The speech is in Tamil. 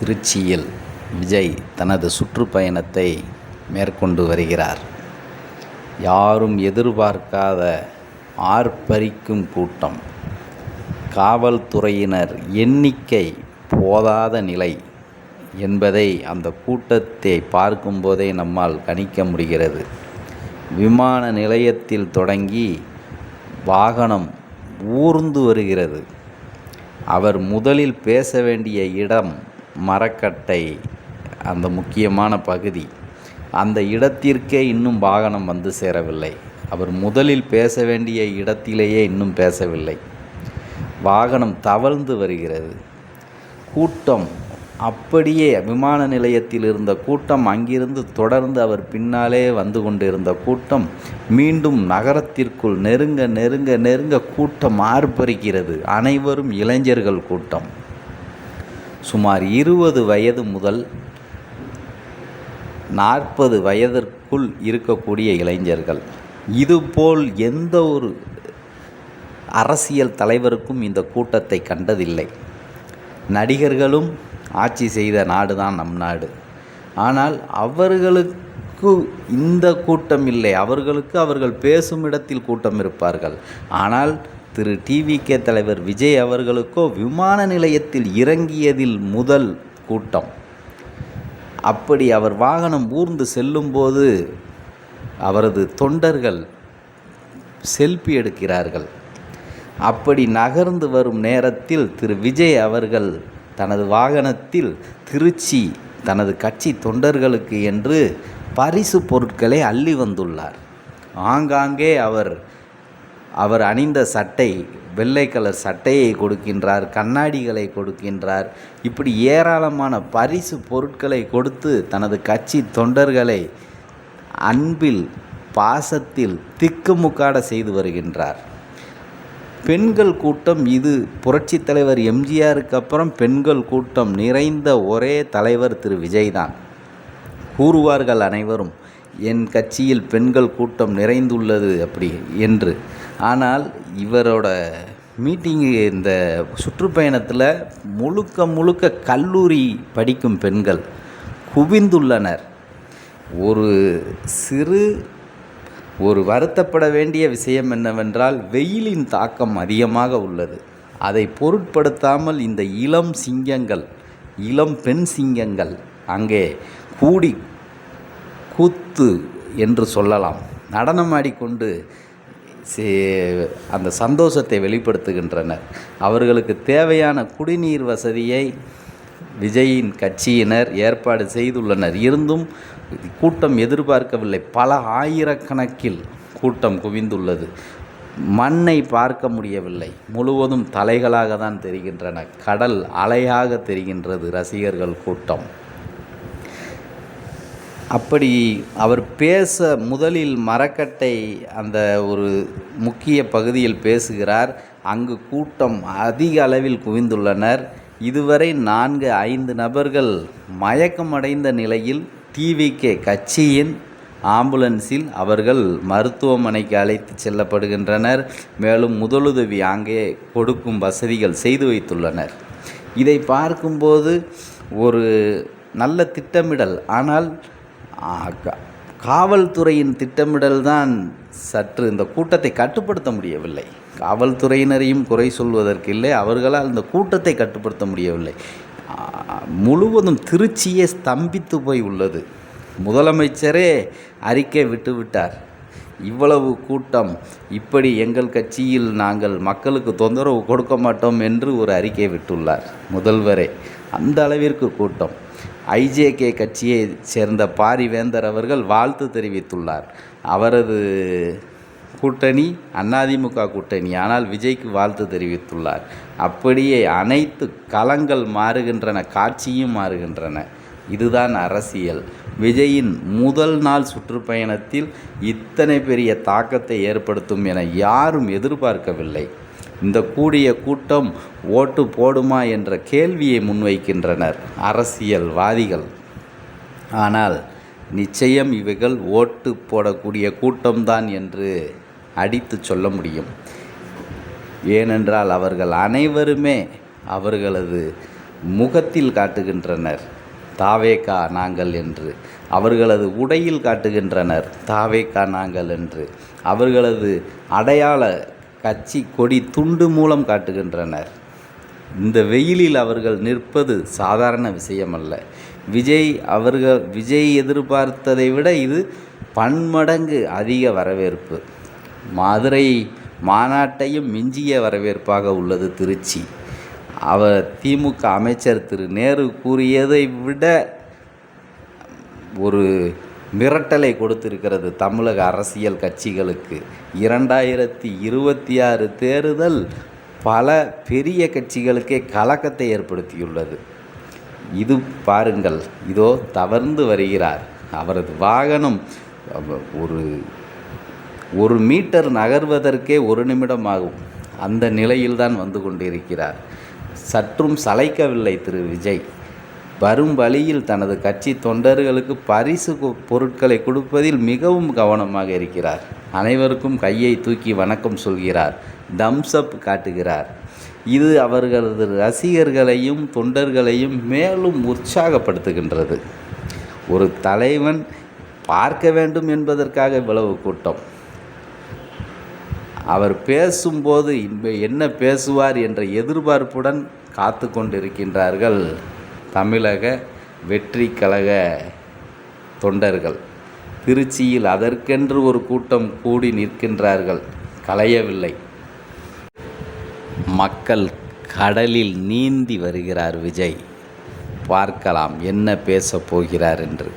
திருச்சியில் விஜய் தனது சுற்றுப்பயணத்தை மேற்கொண்டு வருகிறார். யாரும் எதிர்பார்க்காத ஆர்ப்பரிக்கும் கூட்டம். காவல்துறையினர் எண்ணிக்கை போதாத நிலை என்பதை அந்த கூட்டத்தை பார்க்கும்போதே நம்மால் கணிக்க முடிகிறது. விமான நிலையத்தில் தொடங்கி வாகனம் ஊர்ந்து வருகிறது. அவர் முதலில் பேச வேண்டிய இடம் மரக்கட்டை அந்த முக்கியமான பகுதி. அந்த இடத்திற்கே இன்னும் வாகனம் வந்து சேரவில்லை. அவர் முதலில் பேச வேண்டிய இடத்திலேயே இன்னும் பேசவில்லை. வாகனம் தவழ்ந்து வருகிறது. கூட்டம் அப்படியே விமான நிலையத்தில் இருந்த கூட்டம் அங்கிருந்து தொடர்ந்து அவர் பின்னாலே வந்து கொண்டிருந்த கூட்டம் மீண்டும் நகரத்திற்குள் நெருங்க நெருங்க நெருங்க கூட்டம் ஆர்ப்பரிக்கிறது அனைவரும் இளைஞர்கள் கூட்டம். சுமார் இருபது வயது முதல் நாற்பது வயதிற்குள் இருக்கக்கூடிய இளைஞர்கள். இதுபோல் எந்த ஒரு அரசியல் தலைவருக்கும் இந்த கூட்டத்தை கண்டதில்லை. நடிகர்களும் ஆட்சி செய்த நாடு தான் நம் நாடு. ஆனால் அவர்களுக்கு இந்த கூட்டம் இல்லை. அவர்களுக்கு அவர்கள் பேசும் இடத்தில் கூட்டம் இருப்பார்கள். ஆனால் திரு டிவிகே தலைவர் விஜய் அவர்களுக்கோ விமான நிலையத்தில் இறங்கியதில் முதல் கூட்டம். அப்படி அவர் வாகனம் ஊர்ந்து செல்லும்போது அவரது தொண்டர்கள் செல்ஃபி எடுக்கிறார்கள். அப்படி நகர்ந்து வரும் நேரத்தில் திரு விஜய் அவர்கள் தனது வாகனத்தில் திருச்சி தனது கட்சி தொண்டர்களுக்கு என்று பரிசு பொருட்களை அள்ளி வந்துள்ளார். ஆங்காங்கே அவர் அவர் அணிந்த சட்டை வெள்ளை கலர் சட்டையை கொடுக்கின்றார் கண்ணாடிகளை கொடுக்கின்றார். இப்படி ஏராளமான பரிசு பொருட்களை கொடுத்து தனது கட்சி தொண்டர்களை அன்பில் பாசத்தில் திக்குமுக்காட செய்து வருகின்றார். பெண்கள் கூட்டம் இது. புரட்சித் தலைவர் எம்ஜிஆருக்கு அப்புறம் பெண்கள் கூட்டம் நிறைந்த ஒரே தலைவர் திரு விஜய் தான் கூறுவார்கள் அனைவரும் என் கட்சியில் பெண்கள் கூட்டம் நிறைந்துள்ளது அப்படி என்று. ஆனால் இவரோட மீட்டிங்கு இந்த சுற்றுப்பயணத்தில் முழுக்க முழுக்க கல்லூரி படிக்கும் பெண்கள் குவிந்துள்ளனர். ஒரு சிறு ஒரு வருத்தப்பட வேண்டிய விஷயம் என்னவென்றால் வெயிலின் தாக்கம் அதிகமாக உள்ளது. அதை பொருட்படுத்தாமல் இந்த இளம் சிங்கங்கள் இளம் பெண் சிங்கங்கள் அங்கே கூடி கூத்து என்று சொல்லலாம். நடனமாடிக்கொண்டு சே- அந்த சந்தோஷத்தை வெளிப்படுத்துகின்றனர். அவர்களுக்கு தேவையான குடிநீர் வசதியை விஜயின் கட்சியினர் ஏற்பாடு செய்துள்ளனர். இருந்தும் கூட்டம் எதிர்பார்க்கவில்லை. பல ஆயிரக்கணக்கில் கூட்டம் குவிந்துள்ளது. மண்ணை பார்க்க முடியவில்லை. முழுவதும் தலைகளாக தான் தெரிகின்றன. கடல் அலையாக தெரிகின்றது ரசிகர்கள் கூட்டம். அப்படி அவர் பேச முதலில் மரக்கட்டை அந்த ஒரு முக்கிய பகுதியில் பேசுகிறார். அங்கு கூட்டம் அதிக அளவில் குவிந்துள்ளனர். இதுவரை நான்கு ஐந்து நபர்கள் மயக்கமடைந்த நிலையில் டிவிகே கட்சியின் ஆம்புலன்ஸில் அவர்கள் மருத்துவமனைக்கு அழைத்து செல்லப்படுகின்றனர். மேலும் முதலுதவி அங்கே கொடுக்கும் வசதிகள் செய்து வைத்துள்ளனர். இதை பார்க்கும்போது ஒரு நல்ல திட்டமிடல். ஆனால் காவல்துறையின் திட்டமிடல் தான் சற்று இந்த கூட்டத்தை கட்டுப்படுத்த முடியவில்லை. காவல்துறையினரையும் குறை சொல்வதற்கு இல்லை அவர்களால் இந்த கூட்டத்தை கட்டுப்படுத்த முடியவில்லை. முழுவதும் திருச்சியே ஸ்தம்பித்து போய் உள்ளது. முதலமைச்சரே அறிக்கை விட்டுவிட்டார். இவ்வளவு கூட்டம். இப்படி எங்கள் கட்சியில் நாங்கள் மக்களுக்கு தொந்தரவு கொடுக்க மாட்டோம் என்று ஒரு அறிக்கை விட்டுள்ளார் முதல்வரே. அந்த அளவிற்கு கூட்டம். ஐஜேகே கட்சியை சேர்ந்த பாரிவேந்தர் அவர்கள் வாழ்த்து தெரிவித்துள்ளார். அவரது கூட்டணி அதிமுக கூட்டணி. ஆனால் விஜய்க்கு வாழ்த்து தெரிவித்துள்ளார். அப்படியே அனைத்து களங்கள் மாறுகின்றன காட்சியும் மாறுகின்றன. இதுதான் அரசியல். விஜயின் முதல் நாள் சுற்றுப்பயணத்தில் இத்தனை பெரிய தாக்கத்தை ஏற்படுத்தும் என யாரும் எதிர்பார்க்கவில்லை. இந்த கூடிய கூட்டம் ஓட்டு போடுமா என்ற கேள்வியை முன்வைக்கின்றனர் அரசியல்வாதிகள். ஆனால் நிச்சயம் இவைகள் ஓட்டு போடக்கூடிய கூட்டம்தான் என்று அடித்து சொல்ல முடியும். ஏனென்றால் அவர்கள் அனைவருமே அவர்களது முகத்தில் காட்டுகின்றனர். தாவேகா நாங்கள் என்று. அவர்களது உடையில் காட்டுகின்றனர் தாவேகா நாங்கள் என்று. அவர்களது அடையாள கட்சி கொடி துண்டு மூலம் காட்டுகின்றனர். இந்த வெயிலில் அவர்கள் நிற்பது சாதாரண விஷயமல்ல. விஜய் அவர்கள் விஜய் எதிர்பார்த்ததை விட இது பன்மடங்கு அதிக வரவேற்பு. மதுரை மாநாட்டையும் மிஞ்சிய வரவேற்பாக உள்ளது திருச்சி. அவர் திமுக அமைச்சர் திரு. நேரு கூறியதை விட ஒரு மிரட்டலை கொடுத்திருக்கிறது தமிழக அரசியல் கட்சிகளுக்கு. இரண்டாயிரத்தி இருபத்தி ஆறு தேர்தல் பல பெரிய கட்சிகளுக்கே கலக்கத்தை ஏற்படுத்தியுள்ளது. இது பாருங்கள் இதோ தவர்ந்து வருகிறார். அவரது வாகனம் ஒரு ஒரு மீட்டர் நகர்வதற்கே ஒரு நிமிடம் ஆகும். அந்த நிலையில்தான் வந்து கொண்டிருக்கிறார். சற்றும் சளைக்கவில்லை திரு விஜய். வரும் வழியில் தனது கட்சி தொண்டர்களுக்கு பரிசு பொருட்களை கொடுப்பதில் மிகவும் கவனமாக இருக்கிறார். அனைவருக்கும் கையை தூக்கி வணக்கம் சொல்கிறார். தம்ஸ்அப் காட்டுகிறார். இது அவர்களது ரசிகர்களையும் தொண்டர்களையும் மேலும் உற்சாகப்படுத்துகின்றது. ஒரு தலைவன் பார்க்க வேண்டும் என்பதற்காக இவ்வளவு கூட்டம். அவர் பேசும்போது என்ன பேசுவார் என்ற எதிர்பார்ப்புடன் காத்து கொண்டிருக்கின்றார்கள் தமிழக வெற்றி கழக தொண்டர்கள். திருச்சியில் அதற்கென்று ஒரு கூட்டம் கூடி நிற்கின்றார்கள். கலையவில்லை மக்கள் கடலில் நீந்தி வருகிறார் விஜய். பார்க்கலாம் என்ன பேசப் போகிறார் என்று.